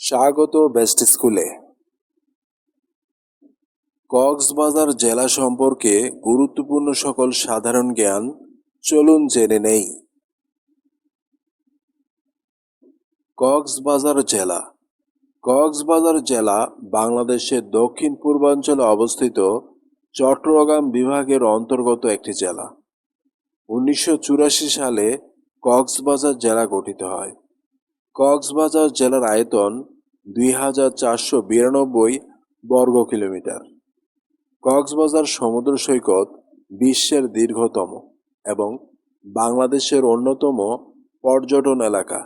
স্বাগত বেস্ট স্কুলে। কক্সবাজার জেলা সম্পর্কে গুরুত্বপূর্ণ সকল সাধারণ জ্ঞান চলুন জেনে নেই। কক্সবাজার জেলা। কক্সবাজার জেলা বাংলাদেশের দক্ষিণ পূর্বাঞ্চলে অবস্থিত চট্টগ্রাম বিভাগের অন্তর্গত একটি জেলা। উনিশশো চুরাশি সালে কক্সবাজার জেলা গঠিত হয়। কক্সবাজার জেলার আয়তন দুই হাজার চারশো বিরানব্বই বর্গ কিলোমিটার। কক্সবাজার সমুদ্র সৈকত বিশ্বের দীর্ঘতম এবং বাংলাদেশের অন্যতম পর্যটন এলাকা।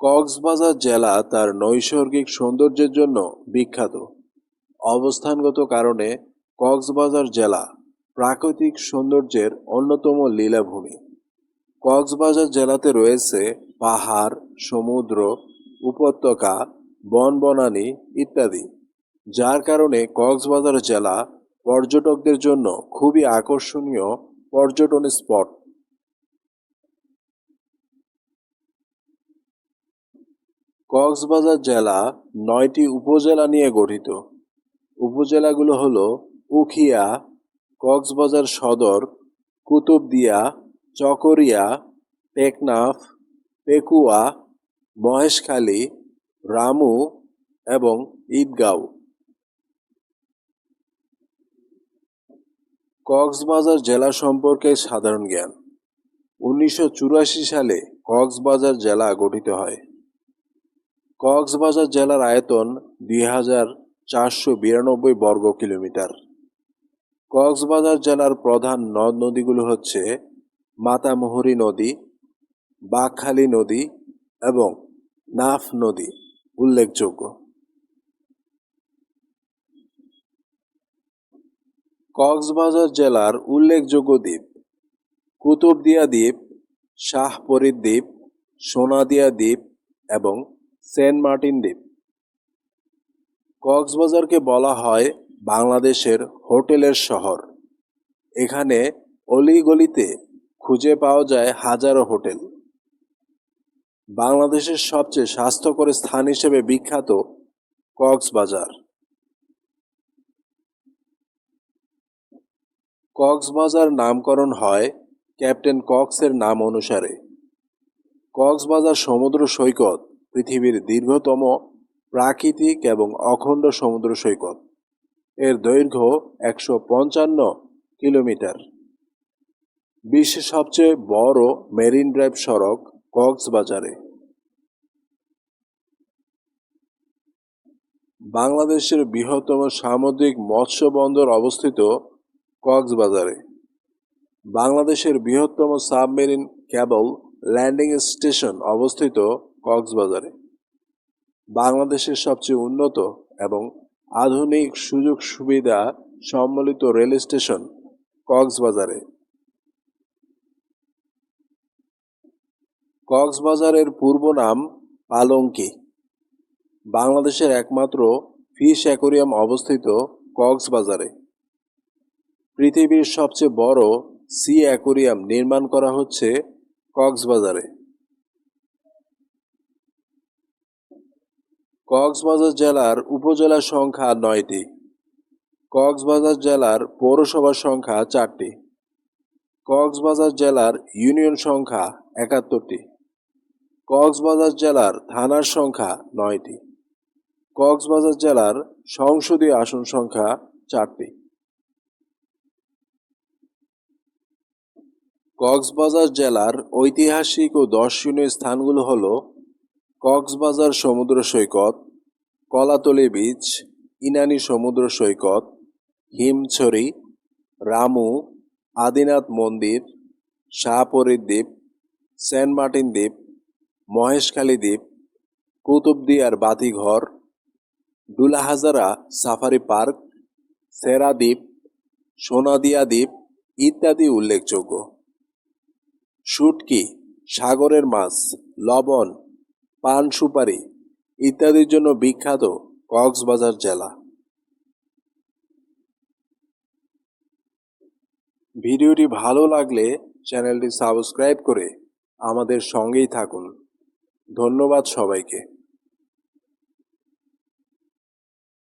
কক্সবাজার জেলা তার নৈসর্গিক সৌন্দর্যের জন্য বিখ্যাত। অবস্থানগত কারণে কক্সবাজার জেলা প্রাকৃতিক সৌন্দর্যের অন্যতম লীলাভূমি। কক্সবাজার জেলাতে রয়েছে পাহাড়, সমুদ্র, উপত্যকা, বনবনানী ইত্যাদি, যার কারণে কক্সবাজার জেলা পর্যটকদের জন্য খুবই আকর্ষণীয় পর্যটন স্পট। কক্সবাজার জেলা নয়টি উপজেলা নিয়ে গঠিত। উপজেলাগুলো হলো উখিয়া কক্সবাজার সদর, কুতুবদিয়া, চকরিয়া টেকনাফ পেকুয়া, মহেশখালী, রামু এবং ঈদগাঁও। কক্সবাজার জেলা সম্পর্কে সাধারণ জ্ঞান। উনিশশো চুরাশি সালে কক্সবাজার জেলা গঠিত হয়। কক্সবাজার জেলার আয়তন দুই হাজার চারশো বিরানব্বই বর্গ কিলোমিটার। কক্সবাজার জেলার প্রধান নদ নদীগুলো হচ্ছে মাতামুহুরী নদী বাঘখালী নদী এবং নাফ নদী উল্লেখযোগ্য। কক্সবাজার জেলার উল্লেখযোগ্য দ্বীপ কুতুবদিয়া দ্বীপ, শাহপরীর দ্বীপ, সোনাদিয়া দ্বীপ এবং সেন্ট মার্টিন দ্বীপ। কক্সবাজারকে বলা হয় বাংলাদেশের হোটেলের শহর। এখানে অলিগলিতে খুঁজে পাওয়া যায় হাজারো হোটেল। বাংলাদেশের সবচেয়ে স্বাস্থ্যকর স্থান হিসেবে বিখ্যাত কক্সবাজার। কক্সবাজার নামকরণ হয় ক্যাপ্টেন কক্সের নাম অনুসারে। কক্সবাজার সমুদ্র সৈকত পৃথিবীর দীর্ঘতম প্রাকৃতিক এবং অখণ্ড সমুদ্র সৈকত। এর দৈর্ঘ্য একশো পঞ্চান্ন কিলোমিটার। বিশ্বের সবচেয়ে বড় মেরিন ড্রাইভ সড়ক কক্সবাজারে। বাংলাদেশের বৃহত্তম সামুদ্রিক মৎস্য বন্দর অবস্থিত কক্সবাজারে। বাংলাদেশের বৃহত্তম সাবমেরিন ক্যাবল ল্যান্ডিং স্টেশন অবস্থিত কক্সবাজারে। বাংলাদেশের সবচেয়ে উন্নত এবং আধুনিক সুযোগ সুবিধা সম্মিলিত রেল স্টেশন, কক্সবাজারে। কক্সবাজারের পূর্ব নাম পালঙ্কি। বাংলাদেশের একমাত্র ফিশ অ্যাকোরিয়াম অবস্থিত কক্সবাজারে। পৃথিবীর সবচেয়ে বড় সি অ্যাকোরিয়াম নির্মাণ করা হচ্ছে কক্সবাজারে। কক্সবাজার জেলার উপজেলা সংখ্যা নয়টি। কক্সবাজার জেলার পৌরসভার সংখ্যা চারটি। কক্সবাজার জেলার ইউনিয়ন সংখ্যা একাত্তরটি। কক্সবাজার জেলার থানার সংখ্যা নয়টি। কক্সবাজার জেলার সংসদীয় আসন সংখ্যা চারটি। কক্সবাজার জেলার ঐতিহাসিক ও দর্শনীয় স্থানগুলো হল কক্সবাজার সমুদ্র সৈকত, কলাতলি বিচ ইনানি সমুদ্র সৈকত, হিমছড়ি, রামু, আদিনাথ মন্দির, শাহপরীর দ্বীপ, সেন্ট মার্টিন দ্বীপ, মহেশখালী দ্বীপ কুতুবদিয়ার বাতিঘর ডুলাহাজারা সাফারি পার্ক, সেরা দ্বীপ, সোনাদিয়া দ্বীপ ইত্যাদি উল্লেখযোগ্য। শুটকি, সাগরের মাছ, লবণ পান সুপারি ইত্যাদির জন্য বিখ্যাত কক্সবাজার জেলা। ভিডিওটি ভালো লাগলে চ্যানেলটি সাবস্ক্রাইব করে আমাদের সঙ্গেই থাকুন। ধন্যবাদ সবাইকে।